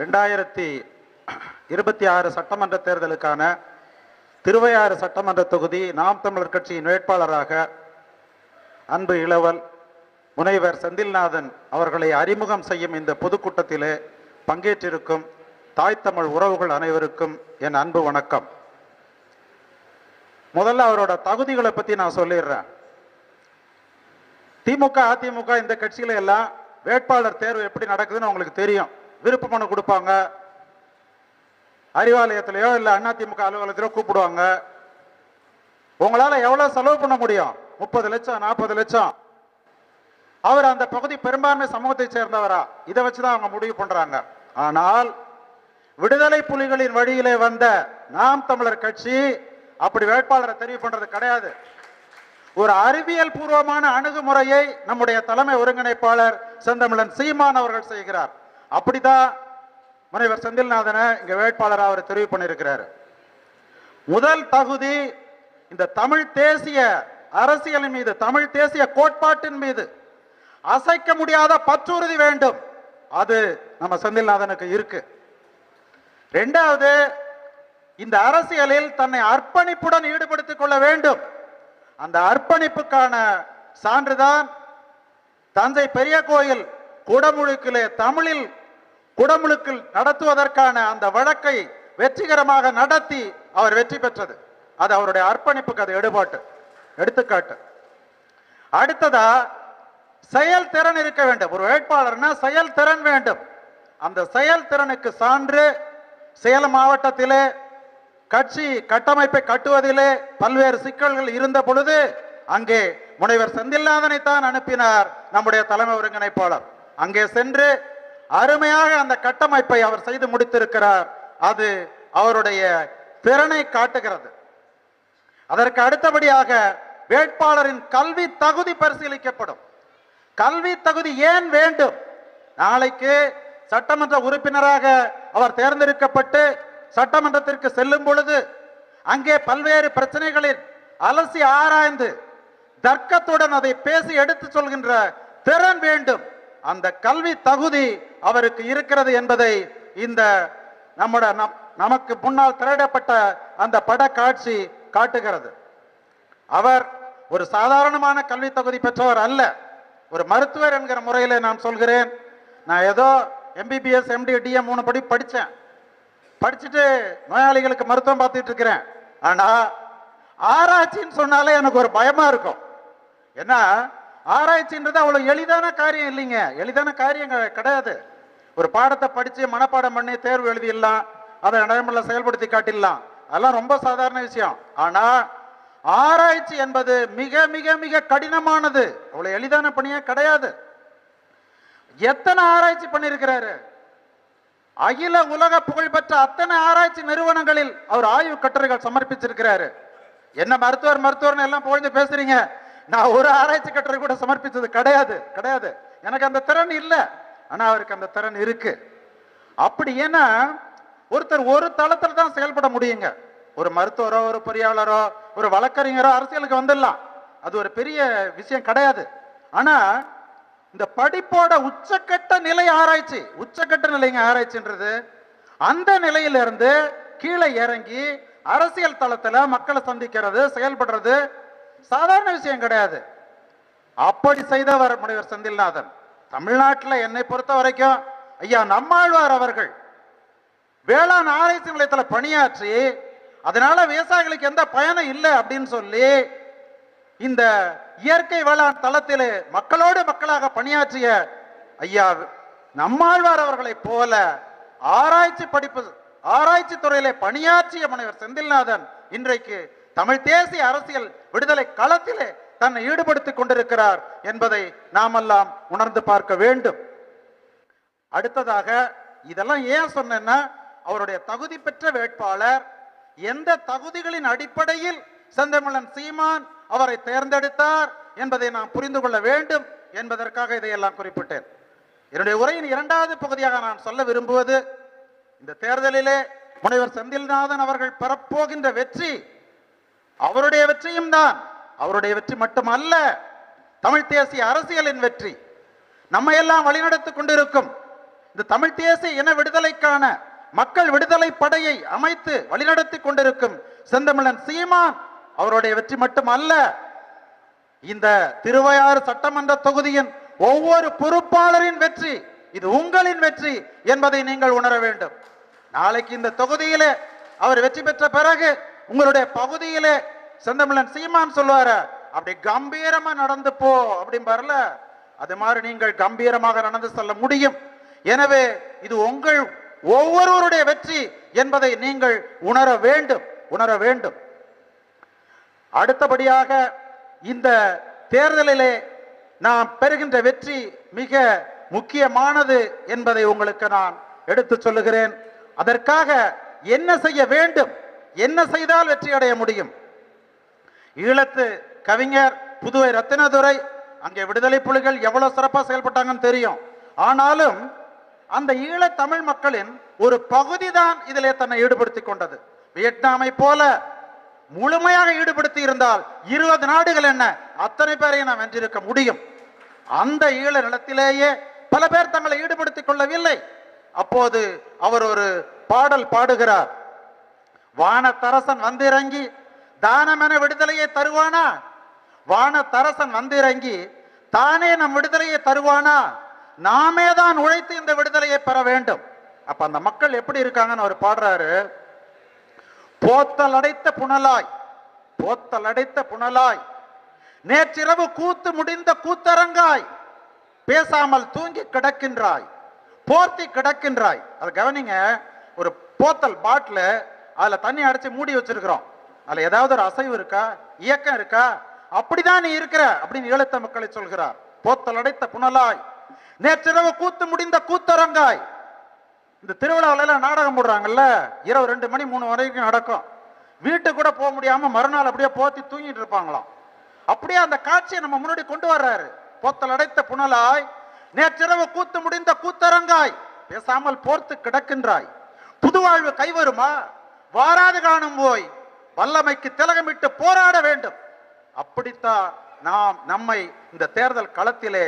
ரெண்டாயிரத்தி இருபத்தி ஆறு சட்டமன்ற தேர்தலுக்கான திருவையாறு சட்டமன்ற தொகுதி நாம் தமிழர் கட்சியின் வேட்பாளராக அன்பு இளவல் முனைவர் செந்தில்நாதன் அவர்களை அறிமுகம் செய்யும் இந்த பொதுக்கூட்டத்திலே பங்கேற்றிருக்கும் தாய் தமிழ் உறவுகள் அனைவருக்கும் என் அன்பு வணக்கம். முதல்ல அவரோட தகுதிகளை பற்றி நான் சொல்லிடுறேன். திமுக அதிமுக இந்த கட்சியில எல்லாம் வேட்பாளர் தேர்வு எப்படி நடக்குதுன்னு உங்களுக்கு தெரியும். விருப்ப மனு கொடுப்பாங்க. அறிவாலயத்திலையோ இல்லை அதிமுக அலுவலகத்திலோ கூப்பிடுவாங்க. உங்களால் எவ்வளோ செலவு பண்ண முடியும்? முப்பது லட்சம் நாற்பது லட்சம். அவர் அந்த பகுதி பெரும்பான்மை சமூகத்தை சேர்ந்தவரா? இதை வச்சு தான் அவங்க முடிவு பண்ணுறாங்க ஆனால் விடுதலை புலிகளின் வழியிலே வந்த நாம் தமிழர் கட்சி அப்படி வேட்பாளரை தெரிவு பண்ணுறது கிடையாது. ஒரு அறிவியல் பூர்வமான அணுகுமுறையை நம்முடைய தலைமை ஒருங்கிணைப்பாளர் செந்தமிழன் சீமான் அவர்கள் செய்கிறார். அப்படிதான் முனைவர் செந்தில்நாதனை இங்க வேட்பாளராக அவர் தெரிவு பண்ணியிருக்கிறாரு. முதல் தகுதி இந்த தமிழ் தேசிய அரசியலின் மீது தமிழ் தேசிய கோட்பாட்டின் மீது அசைக்க முடியாத பற்றுறுதி வேண்டும். அது நம்ம செந்தில்நாதனுக்கு இருக்கு. ரெண்டாவது இந்த அரசியலில் தன்னை அர்ப்பணிப்புடன் ஈடுபடுத்திக் கொள்ள வேண்டும். அந்த அர்ப்பணிப்புக்கான சான்றுதான் தஞ்சை பெரிய கோயில் குடமுழுக்கிலே தமிழில் குடமுழுக்கில் நடத்துவதற்கான அந்த வழக்கை வெற்றிகரமாக நடத்தி அவர் வெற்றி பெற்றது. அது அவருடைய அர்ப்பணிப்புக்கு அது எடுபாட்டு எடுத்துக்காட்டு. அடுத்ததா செயல்திறன் இருக்க வேண்டும். ஒரு வேட்பாளர்னா செயல்திறன் வேண்டும். அந்த செயல்திறனுக்கு சான்று சேலம் மாவட்டத்திலே கட்சி கட்டமைப்பை கட்டுவதிலே பல்வேறு சிக்கல்கள் இருந்த பொழுது அங்கே முனைவர் செந்தில்நாதனை தான் அனுப்பினார் நம்முடைய தலைமை ஒருங்கிணைப்பாளர். அங்கே சென்று அருமையாக அந்த கட்டமைப்பை அவர் செய்து முடித்திருக்கிறார். அது அவருடைய திறனை காட்டுகிறது. அதற்கு அடுத்தபடியாக வேட்பாளரின் கல்வி தகுதி பரிசீலிக்கப்படும். கல்வி தகுதி ஏன் வேண்டும்? நாளைக்கு சட்டமன்ற உறுப்பினராக அவர் தேர்ந்தெடுக்கப்பட்டு சட்டமன்றத்திற்கு செல்லும் பொழுது அங்கே பல்வேறு பிரச்சனைகளில் அலசி ஆராய்ந்து தர்க்கத்துடன் அதை பேசி எடுத்து சொல்கின்ற திறன் வேண்டும். அந்த கல்வி தகுதி அவருக்கு இருக்கிறது என்பதை இந்த நம்முடைய நம் நமக்கு முன்னால் திரையிடப்பட்ட அந்த படக்காட்சி காட்டுகிறது. அவர் ஒரு சாதாரணமான கல்வி தகுதி பெற்றவர் அல்ல. ஒரு மருத்துவர் என்கிற முறையில் நான் சொல்கிறேன். நான் ஏதோ எம்பிபிஎஸ் எம்டி டிஎம் மூணு படி படித்தேன். படிச்சுட்டு நோயாளிகளுக்கு மருத்துவம் பார்த்துட்டு இருக்கிறேன். ஆனால் ஆராய்ச்சின்னு சொன்னாலே எனக்கு ஒரு பயமாக இருக்கும். ஏன்னா ஆராய்ச்சின்றது அவ்வளோ எளிதான காரியம் இல்லைங்க. எளிதான காரியம் கிடையாது. ஒரு பாடத்தை படித்து மனப்பாடம் பண்ணி தேர்வு எழுதிடலாம். அதை நடைமுறையில் செயல்படுத்தி காட்டிடலாம். அதெல்லாம் ரொம்ப சாதாரண விஷயம். ஆனால் ஆராய்ச்சி என்பது மிக மிக மிக கடினமானது. அவ்வளோ எளிதான பணியே கிடையாது. எத்தனை ஆராய்ச்சி பண்ணியிருக்கிறாரு? அகில உலக புகழ்பெற்ற அத்தனை ஆராய்ச்சி நிறுவனங்களில் அவர் ஆய்வு கட்டுரைகள் சமர்ப்பிச்சிருக்கிறாரு. என்ன மருத்துவர் மருத்துவர்னு எல்லாம் புகழ்ந்து பேசுறீங்க. நான் ஒரு ஆராய்ச்சி கட்டுரை கூட சமர்ப்பித்தது கிடையாது கிடையாது. எனக்கு அந்த திறன் இல்லை. ஆனா அவருக்கு அந்த திறன் இருக்கு. அப்படி ஏன்னா ஒருத்தர் ஒரு தளத்துல தான் செயல்பட முடியுங்க. ஒரு மருத்துவரோ ஒரு பொறியாளரோ ஒரு வழக்கறிஞரோ அரசியலுக்கு வந்துடலாம். அது ஒரு பெரிய விஷயம் கிடையாது. ஆனா இந்த படிப்போட உச்சக்கட்ட நிலை ஆராய்ச்சி உச்சக்கட்ட நிலைங்க ஆராய்ச்சின்றது அந்த நிலையிலிருந்து கீழே இறங்கி அரசியல் தளத்துல மக்களை சந்திக்கிறது செயல்படுறது சாதாரண விஷயம் கிடையாது. அப்படி செய்தவர் முனைவர் செந்தில்நாதன். தமிழ்நாட்டில் என்னை பொறுத்த வரைக்கும் ஐயா நம்மாழ்வார் அவர்கள் வேளாண் ஆராய்ச்சி நிலையத்துல பணியாற்றி அதனால விவசாயிகளுக்கு எந்த பயனும் இல்லை அப்படின்னு சொல்லி இந்த இயற்கை வேளாண் தளத்திலே மக்களோடு மக்களாக பணியாற்றிய ஐயா நம்மாழ்வார் அவர்களைப் போல ஆராய்ச்சி படிப்பு ஆராய்ச்சி துறையிலே பணியாற்றிய முனைவர் செந்தில்நாதன் இன்றைக்கு தமிழ் தேசிய அரசியல் விடுதலை களத்திலே தன்னை ஈடுபடுத்திக் கொண்டிருக்கிறார் என்பதை நாமெல்லாம் உணர்ந்து பார்க்க வேண்டும். அடுத்ததாக இதெல்லாம் ஏன் சொன்னேன்னா அவருடைய தகுதி பெற்ற வேட்பாளர் எந்த தகுதிகளின் அடிப்படையில் செந்தமிழன் சீமான் அவரை தேர்ந்தெடுத்தார் என்பதை நாம் புரிந்து கொள்ள வேண்டும் என்பதற்காக இதையெல்லாம் குறிப்பிட்டேன். என்னுடைய உரையின் இரண்டாவது பகுதியாக நான் சொல்ல விரும்புவது இந்த தேர்தலிலே முனைவர் செந்தில்நாதன் அவர்கள் பெறப்போகின்ற வெற்றி அவருடைய வெற்றியும் தான். அவருடைய வெற்றி மட்டுமல்ல தமிழ் தேசிய அரசியலின் வெற்றி. நம்மை எல்லாம் வழிநடத்திக் கொண்டிருக்கும் இந்த தமிழ் தேசிய இன விடுதலைக்கான மக்கள் விடுதலை படையை அமைத்து வழிநடத்தி கொண்டிருக்கும் செந்தமிழன் சீமான் அவருடைய வெற்றி மட்டுமல்ல இந்த திருவையாறு சட்டமன்ற தொகுதியின் ஒவ்வொரு பொறுப்பாளரின் வெற்றி இது உங்களின் வெற்றி என்பதை நீங்கள் உணர வேண்டும். நாளைக்கு இந்த தொகுதியிலே அவர் வெற்றி பெற்ற பிறகு உங்களுடைய பகுதியிலே செந்தமிழன் சீமான் சொல்லுவாரு அப்படி கம்பீரமா நடந்து போ அப்படிம்பாருல. அது மாதிரி நீங்கள் கம்பீரமாக நடந்து செல்ல முடியும். எனவே இது உங்கள் ஒவ்வொருவருடைய வெற்றி என்பதை நீங்கள் உணர வேண்டும் உணர வேண்டும். அடுத்தபடியாக இந்த தேர்தலிலே நாம் பெறுகின்ற வெற்றி மிக முக்கியமானது என்பதை உங்களுக்கு நான் எடுத்து சொல்லுகிறேன். அதற்காக என்ன செய்ய வேண்டும்? என்ன செய்தால் வெற்றி அடைய முடியும்? ஈழத்து கவிஞர் புதுவை ரத்தினதுரை அங்கே விடுதலை புலிகள் எவ்வளவு சிறப்பாக செயல்பட்டாங்கன்னு தெரியும். ஆனாலும் அந்த ஈழ தமிழ் மக்களின் ஒரு பகுதி தான் இதிலே தன்னை ஈடுபடுத்திக் கொண்டது. வியட்நாமை போல முழுமையாக ஈடுபடுத்தி இருந்தால் இருபது நாடுகள் என்ன அத்தனை பேரையும் நாம் வென்றிருக்க முடியும். அந்த ஈழ நிலத்திலேயே பல பேர் தங்களை ஈடுபடுத்திக் கொள்ளவில்லை. அப்போது அவர் ஒரு பாடல் பாடுகிறார். வானத்தரசன் வந்திறங்கி தானமென விடுதலையை தருவானா? வானத்தரசன் வந்திறங்கி தானே நம் விடுதலையை தருவானா? நாமே தான் உழைத்து இந்த விடுதலையை பெற வேண்டும். அப்ப அந்த மக்கள் எப்படி இருக்காங்கன்னு அவர் பாடுறாரு. போத்தல் அடைத்த புனலாய் போத்தல் அடைத்த புனலாய் நேற்றிரவு கூத்து முடிந்த கூத்தரங்காய் பேசாமல் தூங்கி கிடக்கின்றாய் போர்த்தி கிடக்கின்றாய். அதை கவனிங்க ஒரு போத்தல் பாட்டில் அதில் தண்ணி அடைச்சி மூடி வச்சிருக்கிறோம். அதில் ஏதாவது ஒரு அசைவு இருக்கா? இயக்கம் இருக்கா? அப்படிதான் நீ இருக்கிற அப்படின்னு ஈழத்த மக்களை சொல்கிறார். போத்தல் அடைத்த புனலாய். நேற்றிரவு கூத்து முடிந்த கூத்தரங்காய். இந்த திருவிழாவில எல்லாம் நாடகம் போடுறாங்கல்ல? இரவு ரெண்டு மணி மூணு வரைக்கும் நடக்கும். வீட்டுக்கு கூட போக முடியாம மறுநாள் அப்படியே போத்தி தூங்கிட்டு இருப்பாங்களாம். அப்படியே அந்த காட்சியை நம்ம முன்னாடி கொண்டு வர்றாரு. போத்தல் அடைத்த புனலாய். நேற்றிரவு கூத்து முடிந்த கூத்தரங்காய். பேசாமல் போர்த்து கிடக்கின்றாய். புதுவாழ்வு கைவருமா? வாராது காணும் போய் வல்லமைக்கு திலகமிட்டு போராட வேண்டும். அப்படித்தான் நாம் நம்மை இந்த தேர்தல் களத்திலே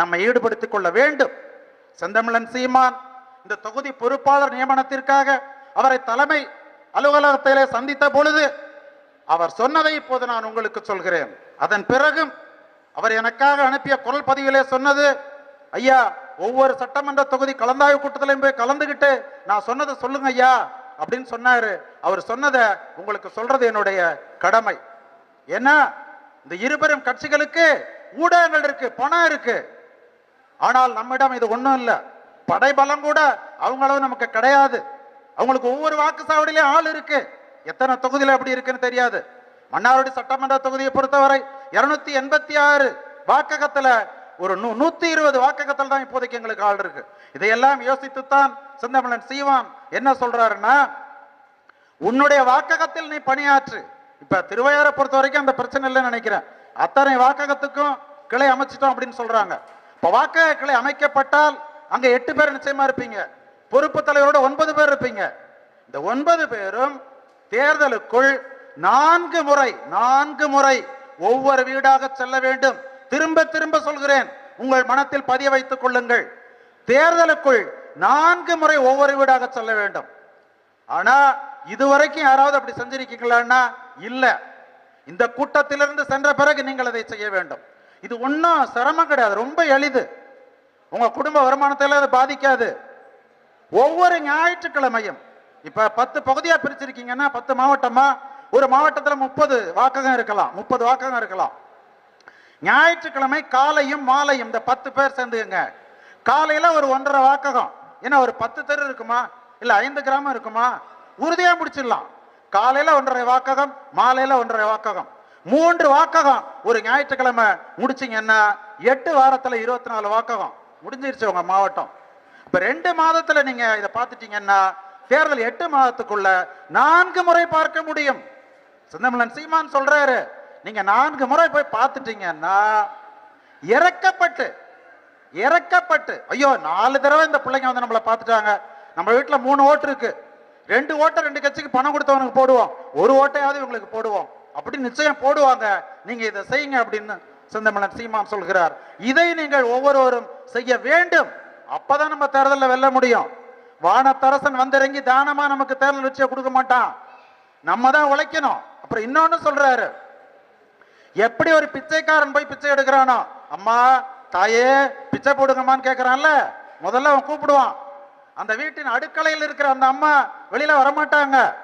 நம்மை ஈடுபடுத்திக் கொள்ள வேண்டும். செந்தமிழன் சீமான் இந்த தொகுதி பொறுப்பாளர் நியமனத்திற்காக அவரை தலைமை அலுவலகத்திலே சந்தித்த பொழுது அவர் சொன்னதை இப்போது நான் உங்களுக்கு சொல்கிறேன். அதன் பிறகும் அவர் எனக்காக அனுப்பிய குரல் பதிவிலே சொன்னது ஐயா ஒவ்வொரு சட்டமன்ற தொகுதி கலந்தாய்வு கூட்டத்திலையும் போய் கலந்துகிட்டு நான் சொன்னதை சொல்லுங்க ஐயா. அப்படின்னு சொன்னாரு. அவர் சொன்னதை உங்களுக்கு சொல்றது என்னுடைய கடமை. ஏன்னா இந்த இருபெரும் கட்சிகளுக்கு ஊடகங்கள் இருக்கு பணம் இருக்கு. ஆனால் நம்மிடம் இது ஒண்ணும் இல்ல. படைபலம் கூட அவங்களவு நமக்கு கிடையாது. அவங்களுக்கு ஒவ்வொரு வாக்கு சாவடியிலும் ஆள் இருக்கு. எத்தனை தொகுதியில அப்படி இருக்குன்னு தெரியாது. மன்னார்குடி சட்டமன்ற தொகுதியை பொறுத்தவரை இருநூத்தி எண்பத்தி ஆறு வாக்ககத்துல ஒரு நூ நூத்தி இருபது வாக்ககத்தில் தான் இப்போதைக்கு எங்களுக்கு ஆள் இருக்கு. இதையெல்லாம் யோசித்துத்தான் செந்தமிழன் சீவான் என்ன சொல்றாருன்னா உன்னுடைய வாக்ககத்தில் நீ பணியாற்று. இப்ப திருவையாரை பொறுத்த வரைக்கும் அந்த பிரச்சனை இல்லைன்னு நினைக்கிறேன். அத்தனை வாக்ககத்துக்கும் கிளை அமைச்சிட்டோம் அப்படின்னு சொல்றாங்க. இப்ப வாக்கக கிளை அமைக்கப்பட்டால் அங்க எட்டு பேர் நிச்சயமா இருப்பீங்க. பொறுப்பு தலைவரோட ஒன்பது பேர் இருப்பீங்க. இந்த ஒன்பது பேரும் தேர்தலுக்குள் நான்கு முறை நான்கு முறை ஒவ்வொரு வீடாக செல்ல வேண்டும். திரும்ப திரும்ப சொல்கிறேன். உங்கள் மனத்தில் பதிய வைத்துக் கொள்ளுங்கள். தேர்தலுக்குள் நான்கு முறை ஒவ்வொரு வீடாக செல்ல வேண்டும். ஆனா இதுவரைக்கும் யாராவது அப்படி செஞ்சிருக்கீங்களான்னா இல்ல. இந்த கூட்டத்திலிருந்து சென்ற பிறகு நீங்கள் அதை செய்ய வேண்டும். இது ஒன்றும் சிரமம் கிடையாது. ரொம்ப எளிது. உங்க குடும்ப வருமானத்தில் அது பாதிக்காது. ஒவ்வொரு ஞாயிற்றுக்கிழமையும் இப்ப பத்து பகுதியா பிரிச்சிருக்கீங்கன்னா பத்து மாவட்டமா? ஒரு மாவட்டத்தில் முப்பது வாக்ககம் இருக்கலாம். முப்பது வாக்ககம் இருக்கலாம். ஞாயிற்றுக்கிழமை காலையும் மாலையும் இந்த பத்து பேர் சேர்ந்துங்க காலையில் ஒரு ஒன்றரை வாக்ககம். ஏன்னா ஒரு பத்து தெரு இருக்குமா? இல்லை ஐந்து கிராமம் இருக்குமா? உறுதியாக முடிச்சிடலாம். காலையில் ஒன்றரை வாக்ககம் மாலையில் ஒன்றரை வாக்ககம். மூன்று வாக்ககம். ஒரு ஞாயிற்றுக்கிழமை முடிச்சீங்கன்னா எட்டு வாரத்தில் இருபத்தி நாலு வாக்ககம். முடிஞ்சிருச்சு உங்கள் மாவட்டம். இப்போ ரெண்டு மாதத்தில் நீங்கள் இதை பார்த்துட்டீங்கன்னா தேர்தல் எட்டு மாதத்துக்குள்ள நான்கு முறை பார்க்க முடியும். சிந்தமலன் சீமான் சொல்றாரு நீங்க நான்கு முறை போய் பார்த்துட்டீங்கன்னா இறக்கப்பட்டு இறக்கப்பட்டு. ஐயோ நாலு தடவை இந்த பிள்ளைங்க வந்து நம்மளை பார்த்துட்டாங்க. நம்ம வீட்டில் மூணு ஓட்டு இருக்கு. ரெண்டு ஓட்டை ரெண்டு கட்சிக்கு பணம் கொடுத்தவனுக்கு போடுவோம். ஒரு ஓட்டையாவது இவங்களுக்கு போடுவோம். அப்படி நிச்சயம் போடுவாங்க. நீங்க இதை செய்யுங்க அப்படின்னு சிந்தமலன் சீமான் சொல்கிறார். இதை நீங்கள் ஒவ்வொருவரும் செய்ய வேண்டும். அப்பதான் நம்ம தேர்தலில் வெல்ல முடியும். வானத்தரசன் வந்திறங்கி தானமா நமக்கு தேர்தல் வச்சு கொடுக்க மாட்டான். நம்ம தான் உழைக்கணும். அப்புறம் இன்னொன்னு சொல்றாரு. எப்படி ஒரு பிச்சைக்காரன் போய் பிச்சை எடுக்கிறானோ? அம்மா தாயே பிச்சை போடுங்கம்மான்னு கேட்கறான்ல முதல்ல அவன் கூப்பிடுவான். அந்த வீட்டின் அடுக்கலையில் இருக்கிற அந்த அம்மா வெளியில வரமாட்டாங்க.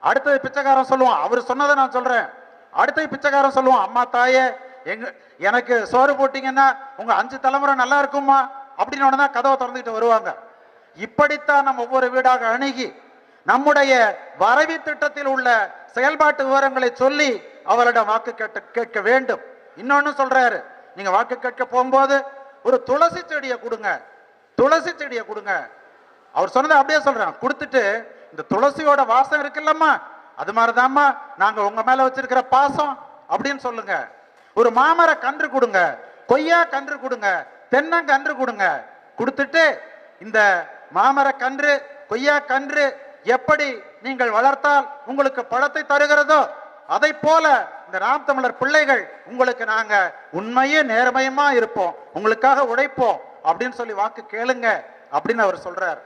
அடுத்தது பிச்சைக்காரன் சொல்லுவான். அவர் சொன்னதை நான் சொல்றேன். அடுத்தது பிச்சைக்காரன் சொல்லுவான் அம்மா தாயே எங்க எனக்கு சோறு போட்டீங்கன்னா உங்க அஞ்சு தலைமுறை நல்லா இருக்குமா அப்படின்னு தான் கதவை திறந்துக்கிட்டு வருவாங்க. இப்படித்தான் நம்ம ஒவ்வொரு வீடாக அணுகி நம்முடைய வரவி திட்டத்தில் உள்ள செயல்பாட்டு விவரங்களை சொல்லி அவரிடம் வாக்கு கேட்டு கேட்க வேண்டும். இன்னொன்னு சொல்றாரு. நீங்க வாக்கு கேட்க போகும்போது ஒரு துளசி செடியை கொடுங்க. துளசி செடியை கொடுங்க. அவர் சொன்னதை அப்படியே சொல்றேன் கொடுத்துட்டு இந்த துளசியோட வாசம் இருக்குல்லம்மா. அது மாதிரிதாம்மா நாங்க உங்க மேல வச்சிருக்கிற பாசம் அப்படின்னு சொல்லுங்க. ஒரு மாமர கன்று கொடுங்க. கொய்யா கன்று கொடுங்க. தென்னங்கன்று கொடுங்க. கொடுத்துட்டு இந்த மாமர கன்று கொய்யா கன்று எப்படி நீங்கள் வளர்த்தால் உங்களுக்கு பழத்தை தருகிறதோ அதை போல இந்த நாம் தமிழர் பிள்ளைகள் உங்களுக்கு நாங்க உண்மையே நேர்மையுமா இருப்போம் உங்களுக்காக உழைப்போம் அப்படின்னு சொல்லி வாக்கு கேளுங்க அப்படின்னு அவர் சொல்றார்.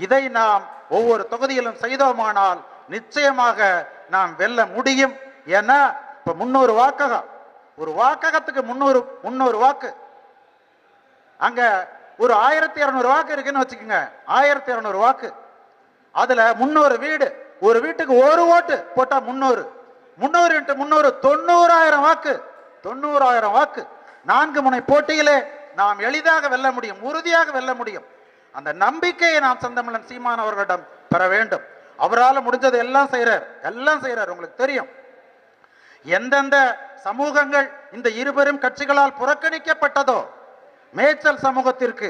இதை நாம் ஒவ்வொரு தொகுதியிலும் செய்தோமானால் நிச்சயமாக நாம் வெல்ல முடியும். ஏன்னா இப்ப முன்னூறு வாக்ககம். ஒரு வாக்ககத்துக்கு முன்னூறு முன்னூறு வாக்கு. அங்க ஒரு ஆயிரத்தி இருநூறு வாக்கு இருக்குன்னு வச்சுக்கோங்க. ஆயிரத்தி இருநூறு வாக்கு. அதுல முன்னூறு வீடு. ஒரு வீட்டுக்கு ஒரு ஓட்டு போட்டா முன்னூறு. முன்னூறு இன்ட்டு முன்னூறு தொண்ணூறாயிரம் வாக்கு தொண்ணூறாயிரம் வாக்கு. நான்கு முனை போட்டியிலே நாம் எளிதாக வெல்ல முடியும் உறுதியாக வெல்ல முடியும். அந்த நம்பிக்கையை நாம் செந்தமிழன் சீமான் அவர்களிடம் பெற வேண்டும். அவரால் முடிஞ்சது எல்லாம் செய்யறார் எல்லாம் செய்கிறார் உங்களுக்கு தெரியும். எந்தெந்த சமூகங்கள் இந்த இருபெரும் கட்சிகளால் புறக்கணிக்கப்பட்டதோ மேய்ச்சல் சமூகத்திற்கு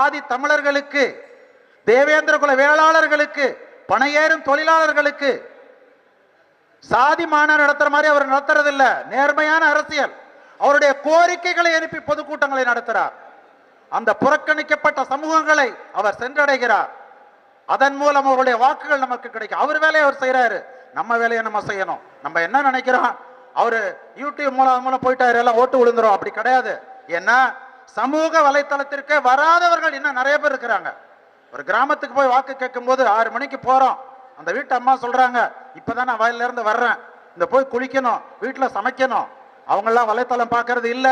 ஆதி தமிழர்களுக்கு தேவேந்திர குல வேளாளர்களுக்கு பணையேறும் தொழிலாளர்களுக்கு சாதி மாநாடு நடத்துற மாதிரி அவர் நடத்துறது இல்ல நேர்மையான அரசியல். அவருடைய கோரிக்கைகளை அனுப்பி பொதுக்கூட்டங்களை நடத்துறார். அந்த புறக்கணிக்கப்பட்ட சமூகங்களை அவர் சென்றடைகிறார். அதன் மூலம் அவருடைய வாக்குகள் நமக்கு கிடைக்கும். அவர் வேலையை அவர் செய்யறாரு நம்ம வேலையை நம்ம செய்யணும். நம்ம என்ன நினைக்கிறோம்? அவரு யூடியூப் மூலம் மூலம் போயிட்டாரு. எல்லாம் ஓட்டு விழுந்துரும். அப்படி கிடையாது. ஏன்னா சமூக வலைத்தளத்திற்கு வராதவர்கள் இன்னும் நிறைய பேர் இருக்கிறாங்க. ஒரு கிராமத்துக்கு போய் வாக்கு கேட்கும்போது ஆறு மணிக்கு போறோம். அந்த வீட்டு அம்மா சொல்றாங்க இப்பதான் நான் வயல்ல இருந்து வர்றேன். இந்த போய் குளிக்கணும் வீட்டுல சமைக்கணும். அவங்கெல்லாம் வலைத்தளம் பார்க்கறது இல்ல.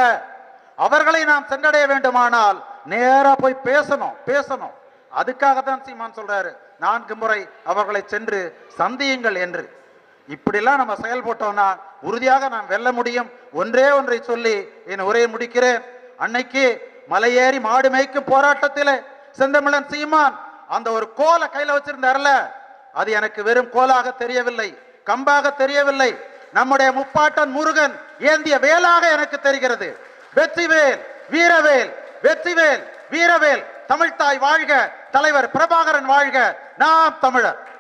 அவர்களை நாம் சென்றடைய வேண்டுமானால் நேரா போய் பேசணும் பேசணும். அதுக்காகத்தான் சீமான் சொல்றாரு நான்கு முறை அவர்களை சென்று சந்தியுங்கள் என்று. இப்படிலாம் நம்ம செயல்பட்டோம்னா உறுதியாக நாம் வெல்ல முடியும். ஒன்றே ஒன்றை சொல்லி என் உரையை முடிக்கிறேன். அன்னைக்கு மலையேறி மாடு மேய்க்கும் போராட்டத்திலே செந்தமிழன் சீமான் அந்த ஒரு கோலை கையில வச்சிருந்தார்ல அது எனக்கு வெறும் கோலாக தெரியவில்லை கம்பாக தெரியவில்லை. நம்முடைய முப்பாட்டன் முருகன் ஏந்திய வேலாக எனக்கு தெரிகிறது. வெற்றிவேல் வீரவேல் வெற்றிவேல் வீரவேல். தமிழ்தாய் வாழ்க தலைவர் பிரபாகரன் வாழ்க. நாம் தமிழர்.